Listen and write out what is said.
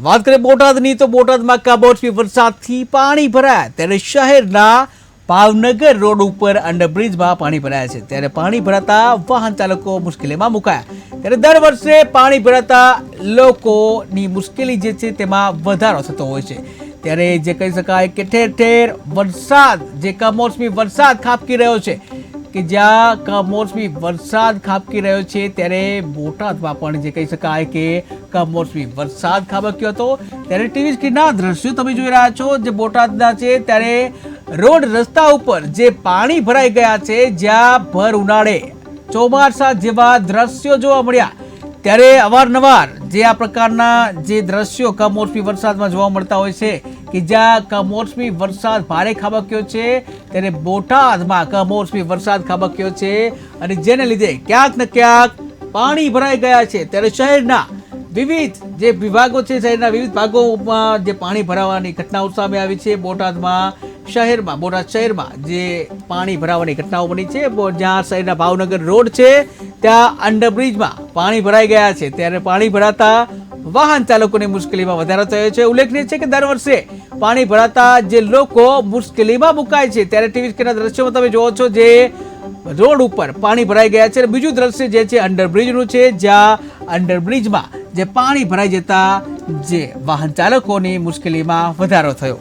વાત કરીએ બોટાદની, તો બોટાદમાં કમોસમી વરસાદથી પાણી ભરાયા. ત્યારે શહેરના ભાવનગર રોડ ઉપર અંડરબ્રિજમાં પાણી ભરાયા છે. ત્યારે પાણી ભરાતા વાહન ચાલકો મુશ્કેલીમાં મુકાયા. ત્યારે દર વર્ષે પાણી ભરાતા લોકોની મુશ્કેલી જે છે તેમાં વધારો થતો હોય છે. ત્યારે જે કહી શકાય કે ઠેર ઠેર વરસાદ, જે કમોસમી વરસાદ ખાબકી રહ્યો છે. કે જ્યાં કમોસમી વરસાદ ખાબકી રહ્યો છે, ત્યારે બોટાદમાં પણ જે કહી શકાય કે કમોસમી વરસાદ ખાબક્યો હતો. ત્યારે ટીવી સ્ક્રીનના દ્રશ્યો તમે જોઈ રહ્યા છો, જે બોટાદના છે, ત્યારે રોડ રસ્તા ઉપર જે પાણી ભરાઈ ગયા છે, જ્યાં ભર ઉનાળે ચોમાસા જેવા દ્રશ્યો જોવા મળ્યા. ત્યારે અવારનવાર જે આ પ્રકારના જે દ્રશ્યો કમોસમી વરસાદમાં જોવા મળતા હોય છે કે જ્યાં કમોસમી વરસાદ ભારે ખાબક્યો છે, ત્યારે બોટાદમાં કમોસમી વરસાદ ખાબક્યો છે અને જેને લીધે ક્યાંક ને ક્યાંક પાણી ભરાઈ ગયા છે. ત્યારે શહેરના વિવિધ જે વિભાગો છે, શહેરના વિવિધ ભાગોમાં જે પાણી ભરાવાની ઘટનાઓ સામે આવી છે. બોટાદમાં શહેરમાં, બોટાદ શહેરમાં જે પાણી ભરાવાની ઘટનાઓ બની છે, જ્યાં શહેરના ભાવનગર રોડ છે ત્યાં અંડરબ્રિજમાં પાણી ભરાઈ ગયા છે. ત્યારે પાણી ભરાતા વાહન ચાલકોની મુશ્કેલીમાં વધારો થયો છે. ઉલ્લેખનીય છે કે દર વર્ષે પાણી ભરાતા જે લોકો મુશ્કેલીમાં મુકાય છે. ત્યારે ટીવી સ્ક્રીનના દ્રશ્યોમાં તમે જોવો છો જે રોડ ઉપર પાણી ભરાઈ ગયા છે. બીજું દ્રશ્ય જે છે અંડરબ્રિજનું છે, જ્યાં અંડરબ્રિજમાં જે પાણી ભરાઈ જતા જે વાહન ચાલકોની મુશ્કેલીમાં વધારો થયો.